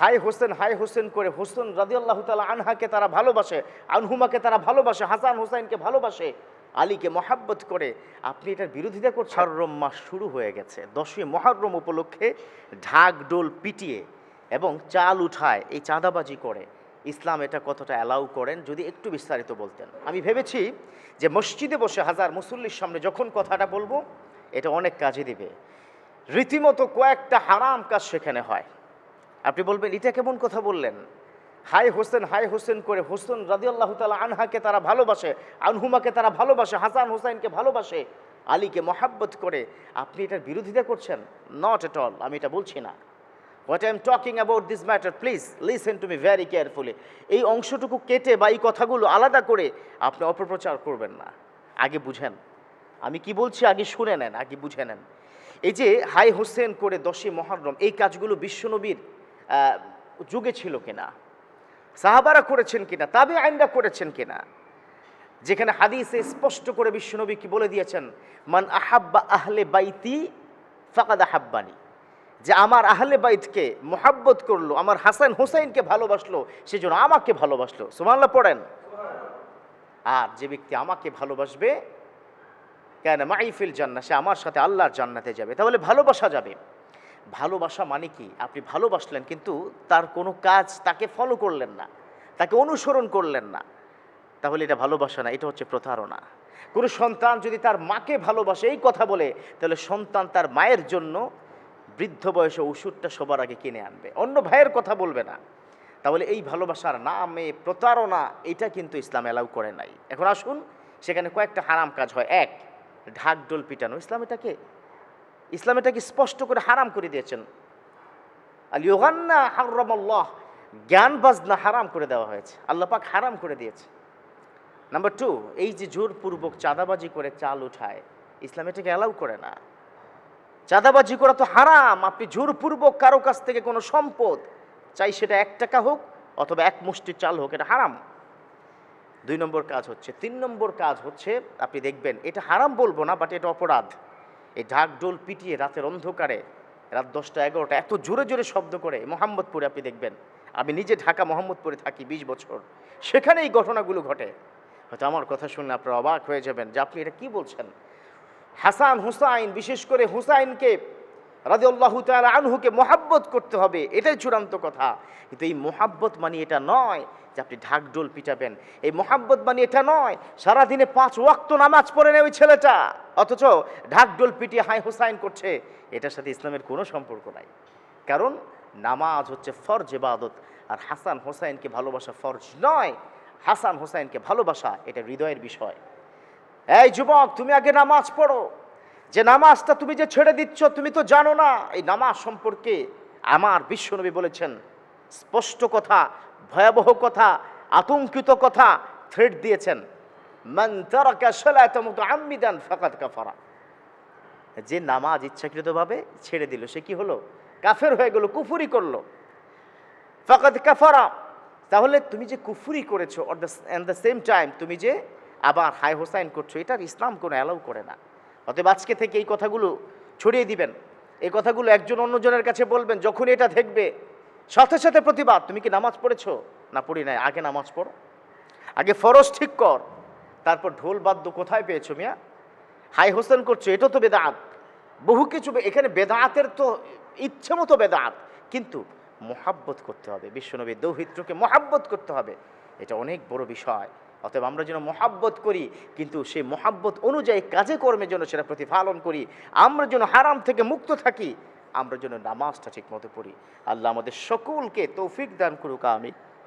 High Hossain high Hossain করে হোসেন রাদিয়াল্লাহু তাআলা আনহাকে তারা ভালোবাসে, আনহুমাকে তারা ভালোবাসে, হাসান হুসাইনকে ভালোবাসে, আলীকে মহাব্বত করে। আপনি এটার বিরোধিতা করছেন? মহরম মাস শুরু হয়ে গেছে। দশই মহরম উপলক্ষে ঢাক ডোল পিটিয়ে এবং চাল উঠায়, এই চাঁদাবাজি করে। ইসলাম এটা কতটা অ্যালাউ করেন, যদি একটু বিস্তারিত বলতেন। আমি ভেবেছি যে মসজিদে বসে হাজার মুসল্লির সামনে যখন কথাটা বলব, এটা অনেক কাজে দিবে। রীতিমতো কয়েকটা হারাম কাজ সেখানে হয়। আপনি বলবেন, এটা কেমন কথা বললেন? হাই হোসেন হাই হোসেন করে হোসেন রাদিয়াল্লাহু তালা আনহাকে তারা ভালোবাসে, আনহুমাকে তারা ভালোবাসে, হাসান হুসাইনকে ভালোবাসে, আলীকে মহাব্বত করে। আপনি এটার বিরোধিতা করছেন? নট এট অল আমি এটা বলছি না। What I am talking about this matter please listen to me very carefully এই অংশটুকু কেটে বা এই কথাগুলো আলাদা করে আপনি অপপ্রচার করবেন না। আগে বুঝেন। আমি কি বলছি আগে শুনে নেন, আগে বুঝে নেন। এই যে হাই হোসেন করে দশই মহারম, এই কাজগুলো বিশ্বনবীর যুগে ছিল কিনা? সাহাবারা করেছেন কিনা? তাবে আইনরা করেছেন কিনা? যেখানে হাদিসে স্পষ্ট করে বিশ্বনবী কি বলে দিয়েছেন? মান আহাব্বা আহলে বাইতি ফাকাদ আহাব্বানি। যে আমার আহলে বাইতকে মোহাব্বত করল, আমার হাসান হোসাইনকে ভালোবাসলো, সেজন্য আমাকে ভালোবাসলো। সুমাল্লা পড়েন। আর যে ব্যক্তি আমাকে ভালোবাসবে, কেন মাইফিল জান্না সে আমার সাথে আল্লাহর জান্নাতে যাবে। তাহলে ভালোবাসা যাবে। ভালোবাসা মানে কি? আপনি ভালোবাসলেন, কিন্তু তার কোনো কাজ তাকে ফলো করলেন না, তাকে অনুসরণ করলেন না। তাহলে এটা ভালোবাসা না, এটা হচ্ছে প্রতারণা। কোনো সন্তান যদি তার মাকে ভালোবাসে, এই কথা বলে, তাহলে সন্তান তার মায়ের জন্য বৃদ্ধ বয়সে ওষুধটা সবার আগে কিনে আনবে। অন্য ভাইয়ের কথা বলবে না। তাহলে এই ভালোবাসার নামে প্রতারণা, এটা কিন্তু ইসলাম অ্যালাউ করে নাই। এখন আসুন, সেখানে কয়েকটা হারাম কাজ হয়। এক, ঢাক ডোল পিটানো। ইসলাম এটাকে ইসলাম এটাকে স্পষ্ট করে হারাম করে দিয়েছেন। আল হারামাল্লাহ জ্ঞান বাজনা হারাম করে দেওয়া হয়েছে। আল্লাহ পাক হারাম করে দিয়েছে। নাম্বার টু, এই যে জোরপূর্বক চাঁদাবাজি করে চাল উঠায়, ইসলাম এটাকে অ্যালাউ করে না। চাঁদাবাজি করা তো হারাম, আপনি জোরপূর্বক কারও কাছ থেকে কোনো সম্পদ, চাই সেটা এক টাকা হোক অথবা এক মুষ্টি চাল হোক, এটা হারাম। দুই নম্বর কাজ হচ্ছে, তিন নম্বর কাজ হচ্ছে, আপনি দেখবেন, এটা হারাম বলব না বাট এটা অপরাধ। এই ঢাক ঢোল পিটিয়ে রাতের অন্ধকারে, রাত দশটা এগারোটা, এত জোরে জোরে শব্দ করে মোহাম্মদপুরে আপনি দেখবেন। আমি নিজে ঢাকা মোহাম্মদপুরে থাকি বিশ বছর। সেখানে এই ঘটনাগুলো ঘটে। হয়তো আমার কথা শুনে আপনারা অবাক হয়ে যাবেন যে আপনি এটা কি বলছেন? হাসান হুসাইন, বিশেষ করে হুসাইনকে রাজিউল্লাহু তাআলা আনহুকে মোহাব্বত করতে হবে, এটাই চূড়ান্ত কথা। কিন্তু এই মোহাব্বত মানে এটা নয় যে আপনি ঢাকডোল পিটাবেন। এই মোহাব্বত মানে এটা নয়, সারাদিনে পাঁচ ওয়াক্ত নামাজ পড়ে নেয় ওই ছেলেটা, অথচ ঢাকডোল পিটিয়ে হাই হুসাইন করছে। এটার সাথে ইসলামের কোনো সম্পর্ক নাই। কারণ নামাজ হচ্ছে ফরজ ইবাদত, আর হাসান হোসাইনকে ভালোবাসা ফরজ নয়। হাসান হোসাইনকে ভালোবাসা, এটা হৃদয়ের বিষয়। এই যুবক, তুমি আগে নামাজ পড়ো। যে নামাজটা তুমি যে ছেড়ে দিচ্ছ, তুমি তো জানো না। এই নামাজ সম্পর্কে আমার বিশ্বনবী বলেছেন, স্পষ্ট কথা, ভয়াবহ কথা, আতঙ্কিত কথা থ্রেড দিয়েছেন। কাফারা। যে নামাজ ইচ্ছাকৃতভাবে ছেড়ে দিল, সে কি হলো? কাফের হয়ে গেল, কুফুরি করল। ফাকাদ কাফারা। তাহলে তুমি যে কুফুরি করেছ অ্যাট দ্য সেম টাইম তুমি যে আবার হাই হোসাইন করছ, এটার ইসলাম কোনো অ্যালাউ করে না। অতএব আজকে থেকে এই কথাগুলো ছড়িয়ে দিবেন। এই কথাগুলো একজন অন্যজনের কাছে বলবেন যখন এটা দেখবে, সাথে সাথে প্রতিবাদ, তুমি কি নামাজ পড়েছো? না, পড়ি নাই। আগে নামাজ পড়ো। আগে ফরজ ঠিক কর। তারপর ঢোল বাদ্য কোথায় পেয়েছ মিয়া? হাই হোসেন করছ, এটা তো বেদাত। বহু কিছু এখানে বেদাতের তো ইচ্ছে মতো বেদাত। কিন্তু মোহাব্বত করতে হবে। বিশ্বনবীর দৌহিত্রকে মোহাব্বত করতে হবে। এটা অনেক বড় বিষয়। অতএব আমরা যেন মহাব্বত করি, কিন্তু সেই মহাব্বত অনুযায়ী কাজে কর্মে যেন সেটা প্রতিফলন করি। আমরা যেন হারাম থেকে মুক্ত থাকি, আমরা যেন নামাজটা ঠিক মতো পড়ি। আল্লাহ আমাদের সকলকে তৌফিক দান করুক আমি